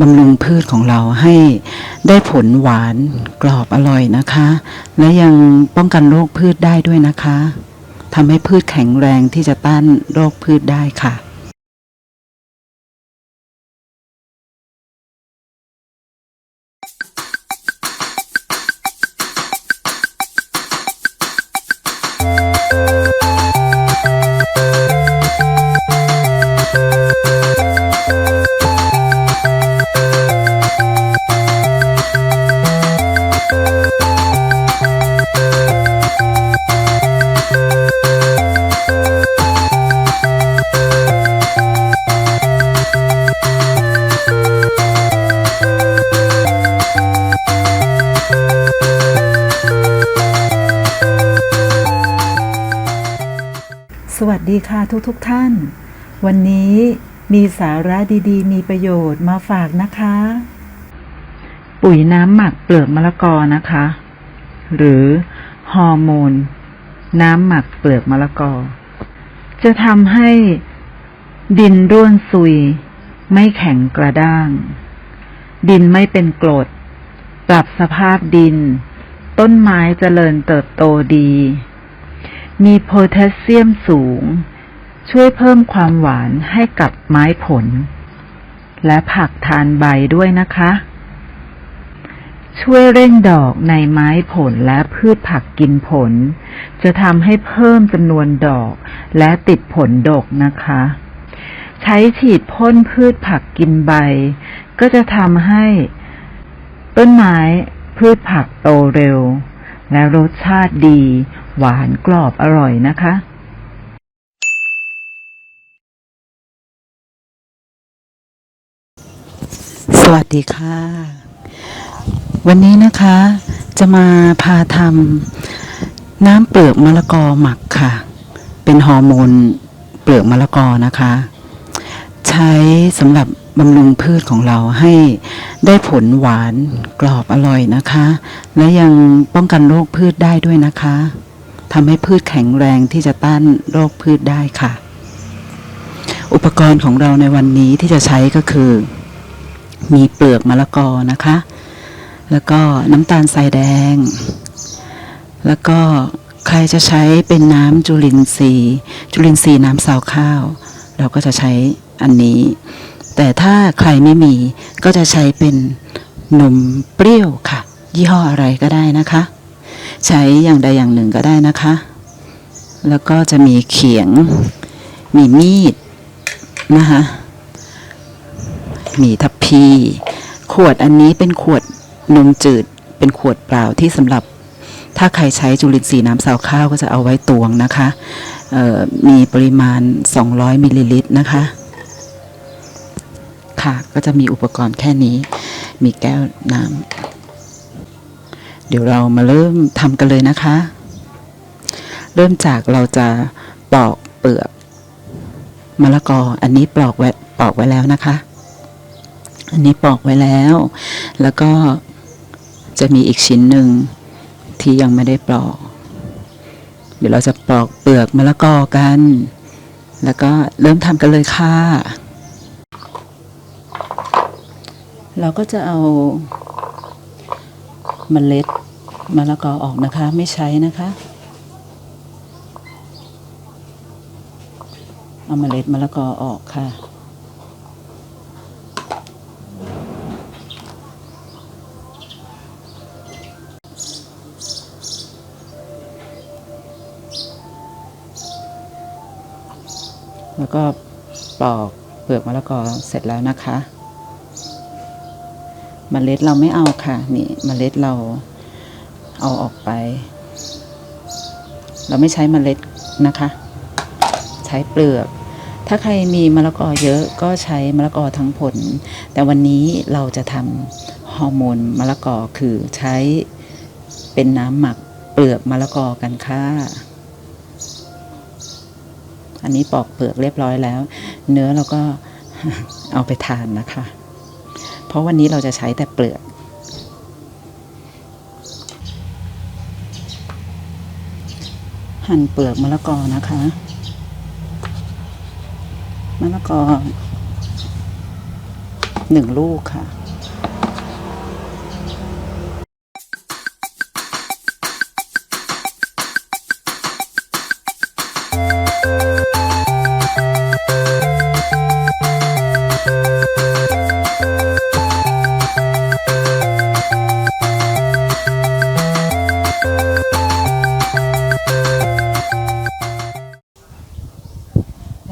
บำรุงพืชของเราให้ได้ผลหวานกรอบอร่อยนะคะ และยังป้องกันโรคพืชได้ด้วยนะคะทำให้พืชแข็งแรงที่จะต้านโรคพืชได้ค่ะ ทุกทุกท่าน วันนี้มีสาระดีๆ มีประโยชน์มาฝากนะคะ ปุ๋ยน้ำหมักเปลือกมะละกอนะคะ หรือฮอร์โมน น้ำหมักเปลือกมะละกอ จะทำให้ดินร่วนซุย ไม่แข็งกระด้าง ดินไม่เป็นกรด ปรับสภาพดิน ต้นไม้เจริญเติบโตดี มีโพแทสเซียมสูง ช่วยเพิ่มความหวานให้กับไม้ผล และผักทานใบด้วยนะคะ ช่วยเร่งดอกในไม้ผลและพืชผักกินผล จะทำให้เพิ่มจำนวนดอกและติดผลดกนะคะ ใช้ฉีดพ่นพืชผักกินใบ ก็จะทำให้ต้นไม้พืชผักโตเร็ว และรสชาติดี หวานกรอบอร่อยนะคะ สวัสดีค่ะ วันนี้นะคะจะมาพาทำน้ำเปลือกมะละกอหมักค่ะ เป็นฮอร์โมนเปลือกมะละกอนะคะ ใช้สำหรับบำรุงพืชของเราให้ได้ผลหวานกรอบอร่อยนะคะ และยังป้องกันโรคพืชได้ด้วยนะคะทำให้พืชแข็งแรงที่จะต้านโรคพืชได้ค่ะ อุปกรณ์ของเราในวันนี้ที่จะใช้ก็คือ มีเปลือกมะละกอนะคะ แล้วก็น้ำตาลทรายแดง แล้วก็ใครจะใช้เป็นน้ำจุลินทรีย์ จุลินทรีย์น้ำซาวข้าว เราก็จะใช้อันนี้ แต่ถ้าใครไม่มีก็จะใช้เป็นนมเปรี้ยวค่ะ ยี่ห้ออะไรก็ได้นะคะ ใช้อย่างใดอย่างหนึ่งก็ได้นะคะ แล้วก็จะมีเขียง มีมีดนะคะ มีทัพพี ขวดอันนี้เป็นขวดนมจืด เป็นขวดเปล่าที่สำหรับ ถ้าใครใช้จุลินทรีย์น้ำซาวข้าวก็จะเอาไว้ตวงนะคะมีปริมาณ 200มิลลิลิตรนะคะ ค่ะก็จะมีอุปกรณ์แค่นี้ มีแก้วน้ำเดี๋ยวเรามาเริ่มทำกันเลยนะคะ เริ่มจากเราจะปอกเปลือกมะละกออันนี้ปลอกไว้ปอกไว้แล้วนะคะ อันนี้ปอกไว้แล้ว แล้วก็จะมีอีกชิ้นหนึ่งที่ยังไม่ได้ปลอก เดี๋ยวเราจะปลอกเปลือกมะละกอกัน แล้วก็เริ่มทำกันเลยค่ะ เราก็จะเอาเมล็ดมะละกอออกนะคะ ไม่ใช้นะคะ เอาเมล็ดมะละกอออกค่ะ แล้วก็ปอกเปลือกมะละกอเสร็จแล้วนะคะเมล็ดเราไม่เอาค่ะ นี่เมล็ดเราเอาออกไป เราไม่ใช้เมล็ดนะคะ ใช้เปลือก ถ้าใครมีมะละกอเยอะก็ใช้มะละกอทั้งผล แต่วันนี้เราจะทำฮอร์โมนมะละกอคือใช้เป็นน้ำหมักเปลือกมะละกอกันค่ะ อันนี้ปอกเปลือกเรียบร้อยแล้ว เนื้อเราก็เอาไปทานนะคะ เพราะวันนี้เราจะใช้แต่เปลือกหั่นเปลือกมะละกอนะคะมะละกอหนึ่งลูกค่ะ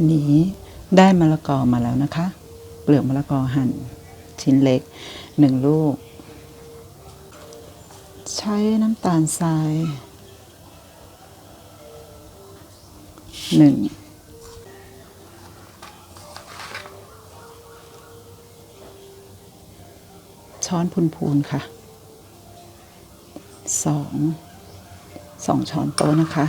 อันนี้ได้มะละกอมาแล้วนะคะ เปลือกมะละกอหั่นชิ้นเล็กหนึ่งลูก ใช้น้ำตาลทรายหนึ่งช้อนพูนๆค่ะสองสองช้อนโต๊ะนะคะ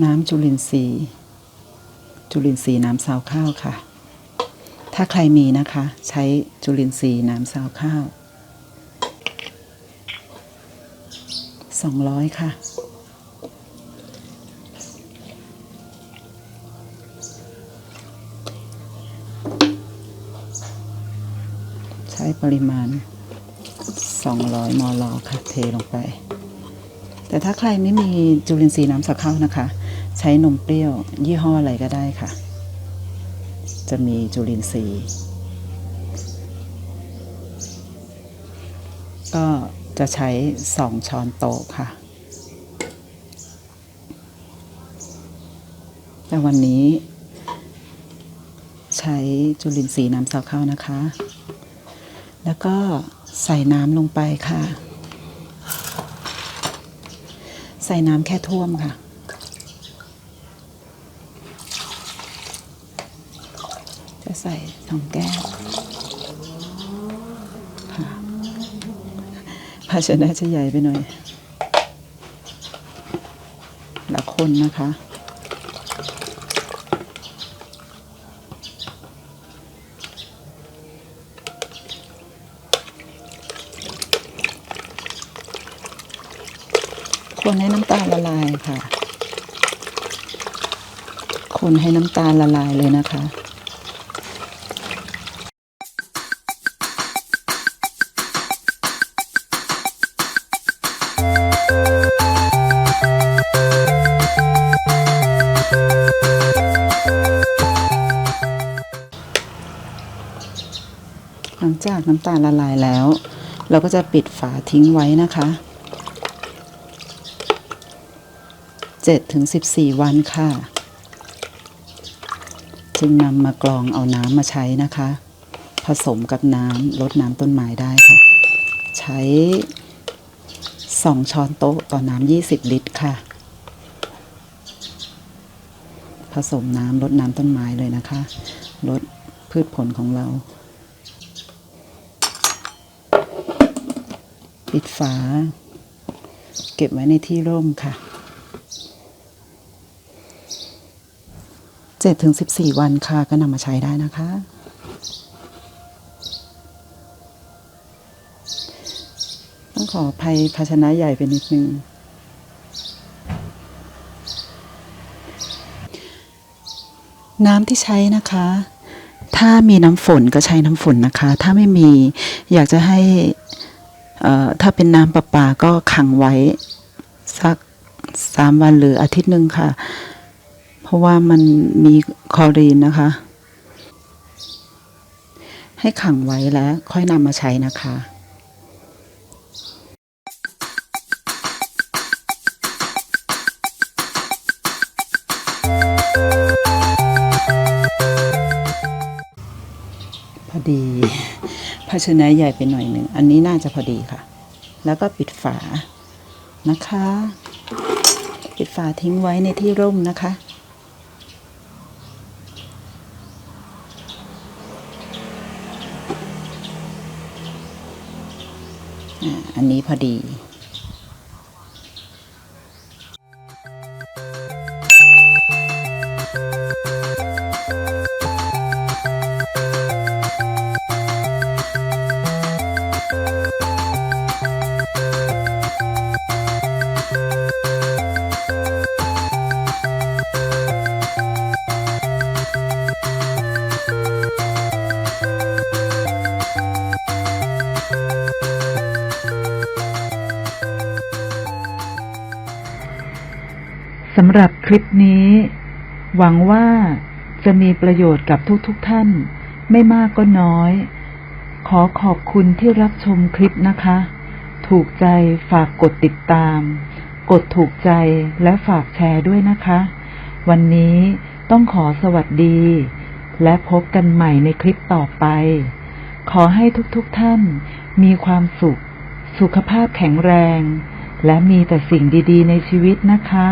น้ำจุลินทรีย์ จุลินทรีย์น้ำซาวข้าวค่ะ ถ้าใครมีนะคะ ใช้จุลินทรีย์น้ำซาวข้าวสองร้อยค่ะ ใช้ปริมาณ 200 มล ค่ะ เทลงไป แต่ถ้าใครไม่มีจุลินทรีย์น้ำสักข้าวนะคะ ใช้นมเปรี้ยว ยี่ห้ออะไรก็ได้ค่ะ จะมีจุลินทรีย์ ก็จะใช้สองช้อนโต๊ะค่ะ แต่วันนี้ใช้จุลินทรีย์น้ำซาวข้าวนะคะ แล้วก็ใส่น้ำลงไปค่ะ ใส่น้ำแค่ท่วมค่ะ จะ ใส่สองแก้วค่ะภาชนะจะใหญ่ไปหน่อยล้วคนนะคะคนให้น้ำตาลละลายค่ะ คนให้น้ำตาลละลายเลยนะคะ หลังจากน้ำตาลละลายแล้ว เราก็จะปิดฝาทิ้งไว้นะคะ7ถึง14 วันค่ะ จึงนำมากรองเอาน้ำมาใช้นะคะ ผสมกับน้ำลดน้ำต้นไม้ได้ค่ะ ใช้ 2 ช้อนโต๊ะต่อน้ำ20 ลิตรค่ะ ผสมน้ำลดน้ำต้นไม้เลยนะคะ ลดพืชผลของเรา ปิดฝา เก็บไว้ในที่ร่มค่ะเจ็ดถึงสิบสี่วันค่ะก็นำมาใช้ได้นะคะ ต้องขออภัยภาชนะใหญ่ไปนิดนึงน้ำที่ใช้นะคะ ถ้ามีน้ำฝนก็ใช้น้ำฝนนะคะ ถ้าไม่มีอยากจะให้ ถ้าเป็นน้ำประปาก็ขังไว้ สักสามวันหรืออาทิตย์หนึ่งค่ะ เพราะว่ามันมีคลอรีนนะคะ ให้ขังไว้แล้วค่อยนำมาใช้นะคะพอดี ภาชนะใหญ่ไปหน่อยหนึ่ง อันนี้น่าจะพอดีค่ะ แล้วก็ปิดฝานะคะ ปิดฝาทิ้งไว้ในที่ร่มนะคะอ่าอันนี้พอดี สำหรับคลิปนี้ หวังว่าจะมีประโยชน์กับทุกๆทท่าน ไม่มากก็น้อย ขอขอบคุณที่รับชมคลิปนะคะ ถูกใจฝากกดติดตาม กดถูกใจและฝากแชร์ด้วยนะคะ วันนี้ต้องขอสวัสดี และพบกันใหม่ในคลิปต่อไป ขอให้ทุกๆทท่าน มีความสุข สุขภาพแข็งแรง และมีแต่สิ่งดี ๆ ในชีวิตนะคะ